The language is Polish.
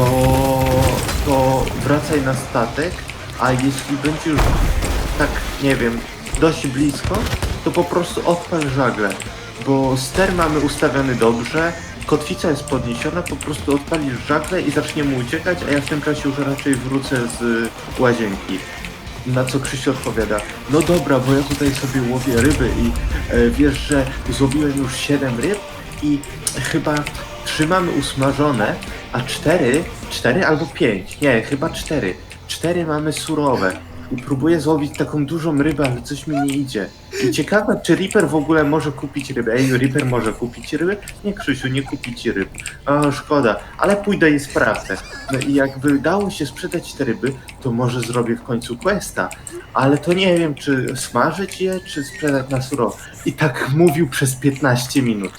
to, to wracaj na statek, a jeśli będzie już tak, nie wiem, dość blisko, to po prostu odpal żagle, bo ster mamy ustawiony dobrze, kotwica jest podniesiona, po prostu odpalisz żagle i zaczniemy uciekać, a ja w tym czasie już raczej wrócę z łazienki. Na co Krzysiu odpowiada, no dobra, bo ja tutaj sobie łowię ryby i e, wiesz, że złowiłem już 7 ryb i chyba trzymamy usmażone, a 4, 4 albo 5, nie, chyba 4. 4 mamy surowe i próbuję złowić taką dużą rybę, ale coś mi nie idzie. I ciekawe, czy Reaper w ogóle może kupić rybę. Ej, Reaper może kupić ryby? Nie, Krzysiu, nie kupi ci ryb. O, szkoda, ale pójdę i sprawdzę. No i jakby dało się sprzedać te ryby, to może zrobię w końcu questa. Ale to nie wiem, czy smażyć je, czy sprzedać na surowo. I tak mówił przez 15 minut.